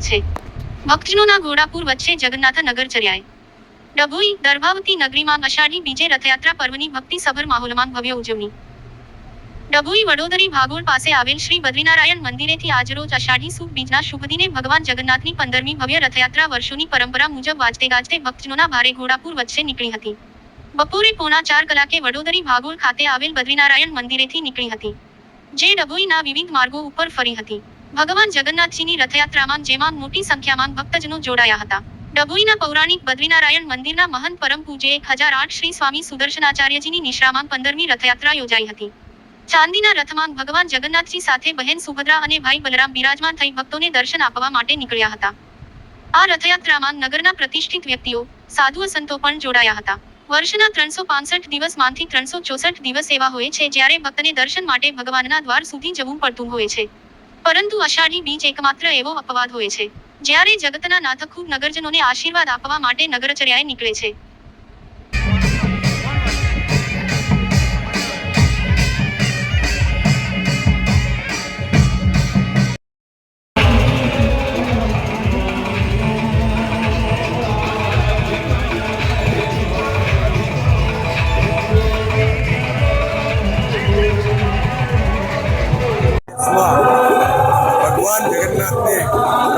વચ્ચે ભક્તજનોના ઘોડાપુર વચ્ચે જગન્નાથ નગર ચર્યાએ ડભોઈ, દર્ભાવતી નગરીમાં અષાઢી બીજે રથયાત્રા પર્વની ભક્તિસભર માહોલમાં ભવ્ય ઉજવણી. ડભોઈ વડોદરી ભાગોળ પાસે આવેલ શ્રી બદ્રીનારાયણ મંદિરેથી આજરોજ અષાઢી સુખ બીજના શુભ દિને ભગવાન જગન્નાથની પંદરમી ભવ્ય રથયાત્રા વર્ષોની પરંપરા મુજબ વાજતે ગાજતે ભક્તજનોના ભારે ઘોડાપુર વચ્ચે નીકળી હતી. બપોરે પોણા ચાર કલાકે વડોદરી ભાગોળ ખાતે આવેલ બદ્રીનારાયણ મંદિરેથી નીકળી હતી, જે ડભોઈના વિવિધ માર્ગો ઉપર ફરી હતી. ભગવાન જગન્નાથજીની રથયાત્રામાં જેમાં મોટી સંખ્યામાં ભક્તજનો જોડાયા હતા. ડભોઈના પૌરાણિક બદ્રીનારાયણ મંદિરના મહંત પરમ પૂજ્ય એક હજાર આઠ શ્રી સ્વામી સુદર્શનાચાર્યજીની નિશ્રામાં પંદરમી રથયાત્રા યોજાઈ હતી. ચાંદીના રથમાં ભગવાન જગન્નાથજી સાથે બહેન સુભદ્રા અને ભાઈ બલરામ બિરાજમાન થઈ ભક્તોને દર્શન આપવા માટે નીકળ્યા હતા. આ રથયાત્રામાં નગરના પ્રતિષ્ઠિત વ્યક્તિઓ સાધુ સંતો પણ જોડાયા હતા. વર્ષના ત્રણસો પાંસઠ દિવસમાંથી ત્રણસો ચોસઠ દિવસ એવા હોય છે જ્યારે ભક્તને દર્શન માટે ભગવાનના દ્વાર સુધી જવું પડતું હોય છે. પરંતુ અષાઢી બીજ એકમાત્ર એવો અપવાદ હોય છે, જ્યારે જગતના નાથ ખૂબ નગરજનોને આશીર્વાદ આપવા માટે નગરચર્યાએ નીકળે છે. って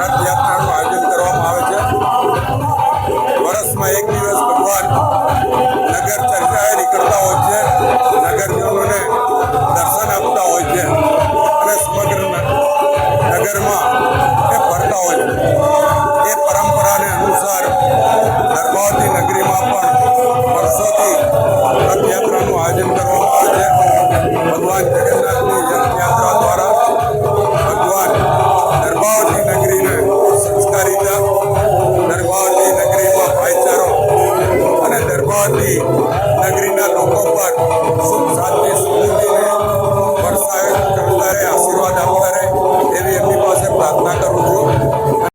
નગરીના લોકો પણ સુખ શાંતિ સુખ